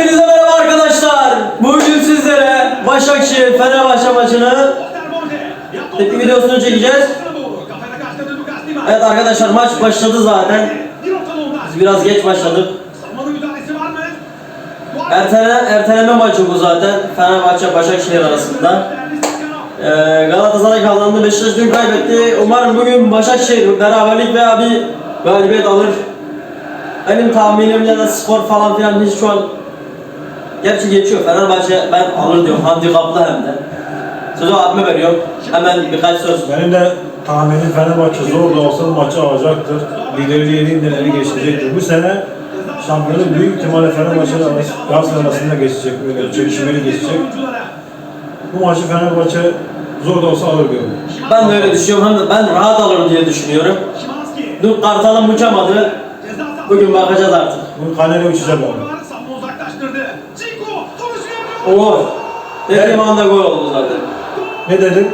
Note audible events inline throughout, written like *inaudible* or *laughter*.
Hepinize merhaba arkadaşlar. Bugün sizlere Başakşehir Fenerbahçe maçını tepki videosunu çekeceğiz. Evet arkadaşlar maç başladı zaten. Biz biraz geç başladık. Erteleme, erteleme maçı bu zaten. Fenerbahçe Başakşehir arasında. Ee, Galatasaray kazandı, Beşiktaş dün kaybetti. Umarım bugün Başakşehir beraberlik veya bir galibiyet alır. Benim tahminimde de skor falan filan hiç şu an Gerçi geçiyor. Fenerbahçe ben alır diyorum. Handikaplı hem de. Sözü abime veriyorum. Hemen birkaç söz. Benim de tahminim Fenerbahçe zor da olsa maçı alacaktır. Liderliği elinden ele geçirecektir. Bu sene şampiyonluk büyük ihtimalle Fenerbahçe ile Galatasaray arasında geçecek. Böyle çekişmeli geçecek. Bu maçı Fenerbahçe zor da olsa alır diyorum. Ben de öyle düşünüyorum. Hem de ben rahat alır diye düşünüyorum. Dün Kartal'ın uçamadı. Bugün bakacağız artık. Bu kanele uçacak abi. O gol. Dediğim anda gol oldu zaten. Ne dedim?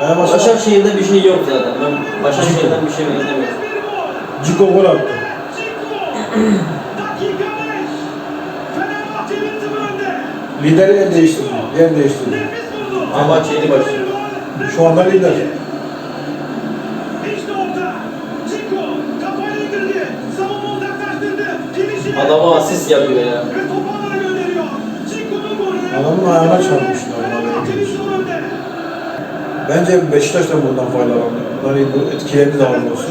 Fenerbahçe Başakşehir'de bir şey yok zaten. Ben Başakşehir'den bir şey beklemiyorum. Ciko gol attı. Lideri el değiştirdi. Yer değiştirdi. Ama yeni başlıyor. Şu anda lider. Adama asist yapıyor ya. Adamın ayağına çarpmışlar. Bence Beşiktaş da bundan faydalandı. Bunları bu etkilerini daha doğrusu.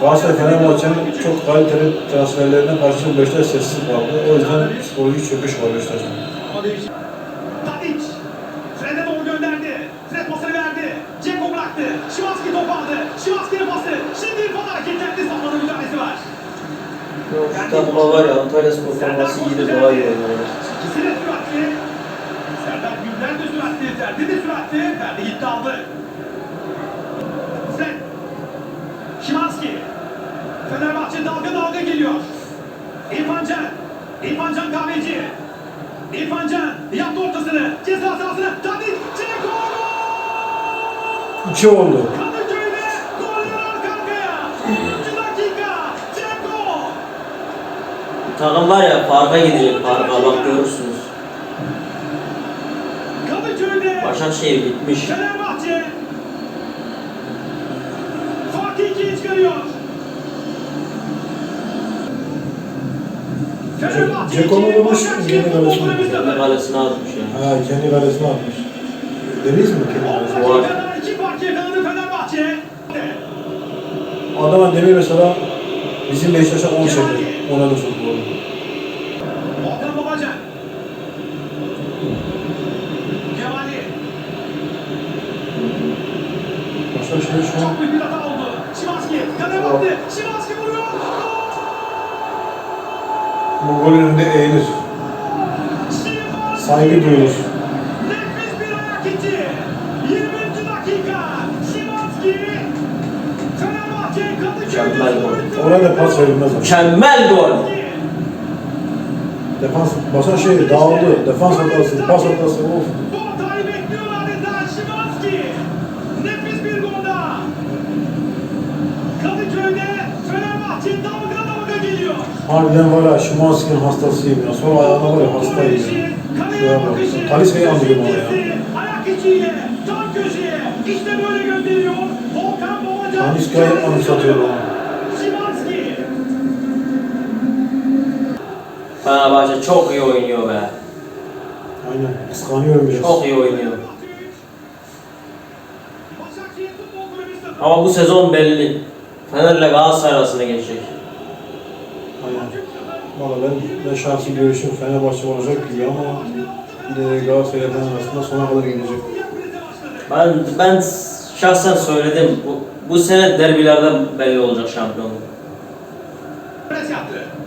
Galatasaray Fenerbahçe'nin çok kaliteli transferlerine karşı Beşiktaş sessiz kaldı. O yüzden psikolojik çöküş var Beşiktaş'ta. Tadic. Fred'e doğru gönderdi. Fred pasını verdi. Ceko bıraktı. Şimanski topu aldı. Şimanski'nin pası. Şimdi İrfan hareketlendi. Safhanın müdahalesi var. Şu takıma var ya Antalya Spor forması iyidir daha iyi oynuyor. İkisi de süratli. Serdar Gülden de süratli. Ferdi de süratli. Ferdi gitti aldı. Fred. Şimanski. Fenerbahçe dalga dalga geliyor. İrfan Can. İrfan Can kahveci. İrfan Can yaptı ortasını. Ceza sahasına. Tadic. Ceko. İki oldu. Takım var ya parka gidecek parka bak görürsünüz. Kadıköy'de. Başakşehir gitmiş. Fenerbahçe farkı ikiye çıkarıyor. Fenerbahçe Ceko'nu iki, vurmuş, kendi kalesine. sıfır. Kendi kalesine atmış ya. Ha kendi kalesine atmış. Deniz mi kendi kalesine? Var. dakikada iki fark yakaladı Fenerbahçe. Adama demir mesela bizim Beşiktaş'a 10 çekti. Oynadı futbolu. Volkan Babacan. Cevali. Başakşehir şu an Çok büyük bir hata oldu. Şimanski. Kaleye baktı. Şimanski vuruyor. bu golün önünde eğilir. Saygı duyulur. Nefis bir ayak içi. 20. dakika. Şimanski. Fenerbahçe. Mükemmel gol. Oraya da pas verilmez ama. Mükemmel gol. Defans Başakşehir dağıldı. Defans hatası, pas hatası. Of. Bu hatayı bekliyor adeta Şimanski. Nefis bir gol daha. Kadıköy'de Fenerbahçe dalga dalga geliyor. Harbiden var ya Şimanski'nin hastasıyım ya. Sol ayağına var ya hastayım ya. Şuraya bak. Talisca'yı andırıyorum ona ya. Ayak içiyle tam köşeye. İşte böyle gönderiyor. Volkan Babacan. Talisca'yı anımsatıyor bana. Şimanski. Fenerbahçe çok iyi oynuyor be. Aynen. Kıskanıyorum biraz. Çok iyi oynuyor. Ama bu sezon belli. Fener'le Galatasaray arasında geçecek. Aynen. Valla ben, ben şahsi görüşüm Fenerbahçe olacak gibi ama yine de Galatasaray ile Fener arasında sona kadar gidecek. Ben ben şahsen söyledim. Bu, bu sene derbilerde belli olacak şampiyonluk.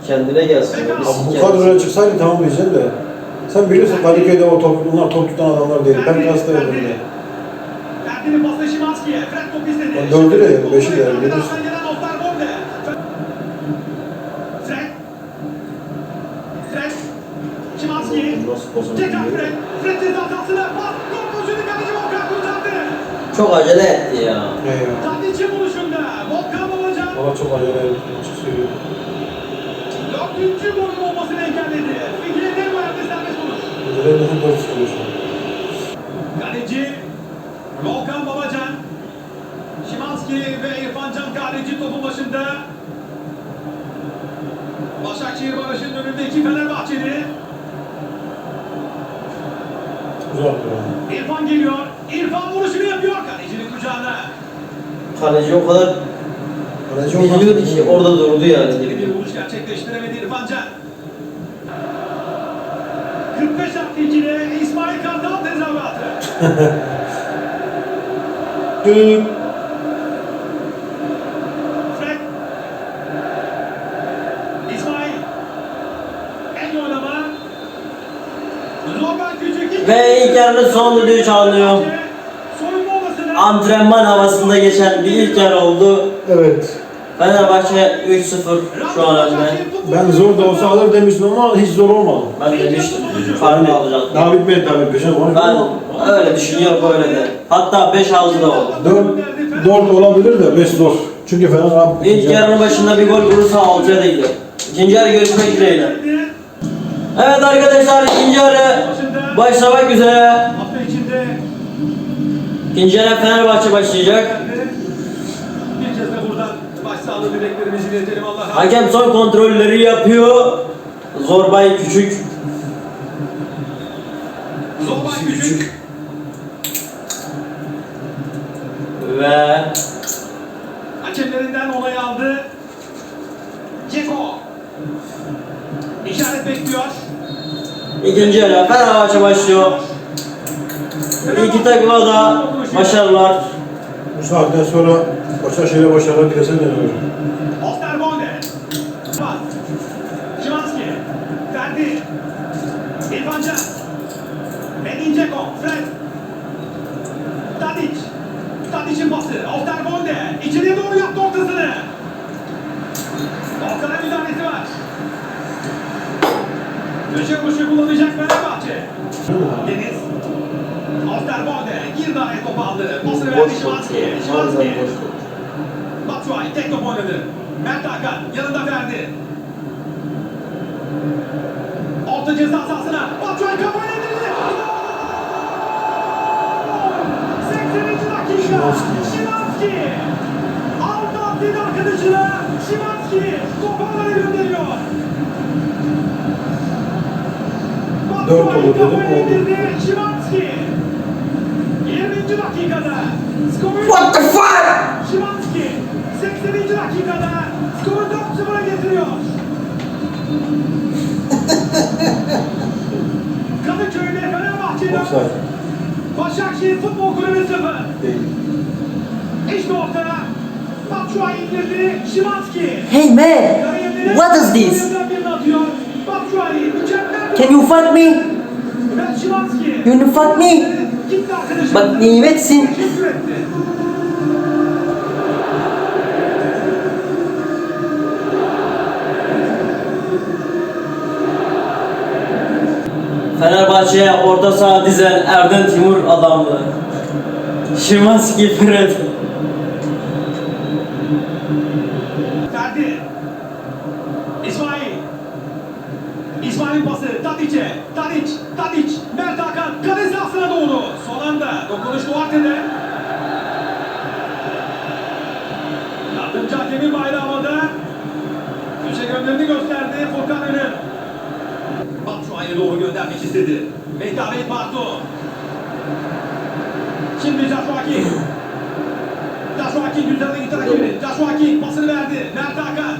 Kendine gelsin. Abi bu kadroya çıksaydı tamam diyeceğim de. Sen biliyorsun Kadıköy'de o top, bunlar top tutan adamlar değil. Ben istedi. Lan dördü de ya, beşi de Arkadan bilirsin. gelen Osterwolde. Fred. Fred. Şimanski. Nasıl pozisyon Tekrar veriyor? Fred. Fred ceza sahasına. Pas. Gol pozisyonu kaleci Volkan kurtardı. Çok acele etti ya. Ne ya? Tadiç'in buluşunda. Volkan Babacan. Valla çok acele açık söylüyorum. Dört dördüncü golün olmasını engelledi. Fikriyene verdi serbest. Müdüre bizim dört an. Kaleci Volkan Babacan. Şimanski ve İrfan Can Kahveci topun başında. Başakşehir Barış'ın önünde iki Fenerbahçeli. Uzak duran. İrfan geliyor. İrfan vuruşunu yapıyor. Kalecinin kucağına. Kaleci o kadar Kaleci biliyordu ki orada durdu yani. Bir vuruş gerçekleştiremedi İrfan Can. 45 artı 2'de İsmail Kartal tezahüratı. *laughs* Düğün. Fred. İsmail. En oynama. Logan Küçük. Ve ilk yarının son düdüğü çalınıyor. Antrenman havasında geçen bir ilk yarı oldu. Evet. Fenerbahçe 3-0 şu an önde. Ben zor da olsa alır demiştim ama hiç zor olmadı. Ben demiştim. Farkı alacak. Daha bitmedi tabii peşe var. Ben öyle düşünüyorum böyle de. Hatta 5-6 da oldu. 4, 4 olabilir de 5 zor. Çünkü Fener abi İlk yarının başında bir gol vurursa 6'ya da gidiyor. İkinci yarı görüşmek dileğiyle. Evet arkadaşlar ikinci yarı başlamak üzere. Hafta içinde Yarı Fenerbahçe başlayacak. bir kez de buradan başsağlığı dileklerimizi iletelim Allah'a. Hakem son kontrolleri yapıyor. Zorbay Küçük. Zorbay Küçük. Ve Hakemlerinden onay aldı. Ceko. İşaret bekliyor. ikinci yarı Fenerbahçe başlıyor. İki takıma da başarılar. Bu saatten sonra Başakşehir'e başarılar dilesen deniyorum. Osterwolde. Pas. Szymanski. Ferdi. İrfan Can. Edin Dzeko. Fred. Tadic. Tadic'in pası. Osterwolde. İçeriye doğru yaptı ortasını. Ortada müdahalesi var. Köşe vuruşu kullanacak Fenerbahçe. Deniz. Osterwolde. Aldı. Pasını verdi Szymanski. Szymanski. Batshuayi tek top oynadı. Mert Hakan yanında verdi. Orta ceza sahasına. Batshuayi kafayla indirdi. Gol! 80. dakika. Szymanski. Aldı attıydı arkadaşına. Szymanski toparları gönderiyor. Dört olur dedim, oldu. indirdi. Szymanski. 20. dakikada. Skoru What the fuck? Szymanski 80. dakikada skoru 4-0'a getiriyor. Kadıköy'de Fenerbahçe'de Offside. Başakşehir Futbol Kulübü 0. Değil. İşte ortada Batshuayi indirdi Szymanski. Hey man, what is this? Can you fuck me? You fuck me? Bak nimetsin. Fenerbahçe'ye orta saha dizen Erden Timur adamlı. Şimanski Fred. Ferdi. İsmail. İsmail'in pası Tadic'e. Tadic, Tadic, Mert Hakan kale sahasına doğru. Son anda dokunuş Duarte'de. Yardımcı hakemin bayrağı havada. Köşe gönderini gösterdi Furkan Ünlü. Batshuayi'ye doğru göndermek istedi. Mehtabet Bartu. Şimdi Joshua King. Joshua King üzerine gitti rakibini. Joshua King pasını verdi. Mert Hakan.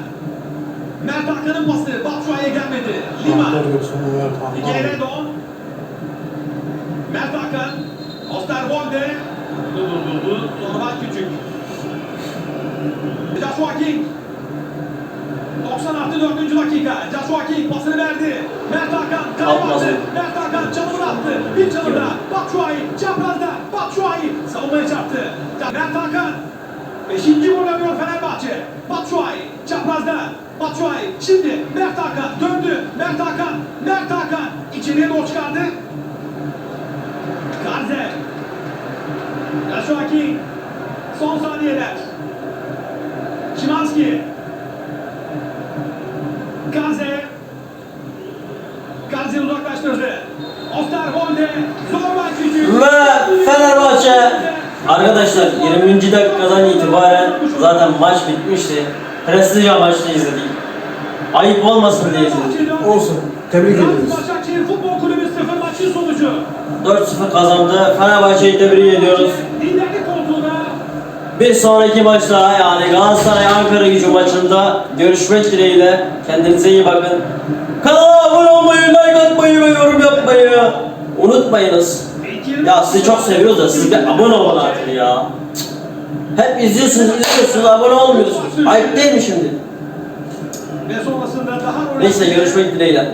Mert Hakan'ın pası Batshuayi'ye gelmedi. Lima. Tahtar yoksa bu ver tahtar. Geredo. Mert Hakan. Osterwolde. Durdurdu. Normal küçük. Joshua King. 90 artı 4. dakika. Joshua King pasını verdi. Mert Hakan. Mı? Mert Hakan çalımını attı. Bir çalımda. Batshuayi. Çaprazda. Batshuayi. Savunmaya çarptı. Mert Hakan. Beşinci gol arıyor Fenerbahçe. Batshuayi. Çaprazda. Batshuayi. Şimdi Mert Hakan döndü. Mert Hakan. Mert Hakan. İçeriye doğru çıkardı. Garze. Joshua King. Son saniyeler. Şimanski. Gaze. Gazi'yi uzaklaştırdı. Osterwolde Zorba küçük. Ve Fenerbahçe Arkadaşlar 20. dakikadan itibaren zaten maç bitmişti. Prestij amaçlı izledik. Ayıp olmasın diye izledik. Olsun. Tebrik ederiz. Başakşehir Futbol Kulübü 0 maçın sonucu. 4-0 kazandı. Fenerbahçe'yi tebrik ediyoruz. Liderlik koltuğuna Bir sonraki maçta yani Galatasaray Ankara gücü maçında görüşmek dileğiyle. Kendinize iyi bakın. Kanala abone olmayı, like atmayı ve yorum yapmayı unutmayınız. Ya sizi çok seviyoruz da siz bir abone olun artık ya. Hep izliyorsunuz, izliyorsunuz, abone olmuyorsunuz. Ayıp değil mi şimdi? ve sonrasında daha Neyse görüşmek dileğiyle.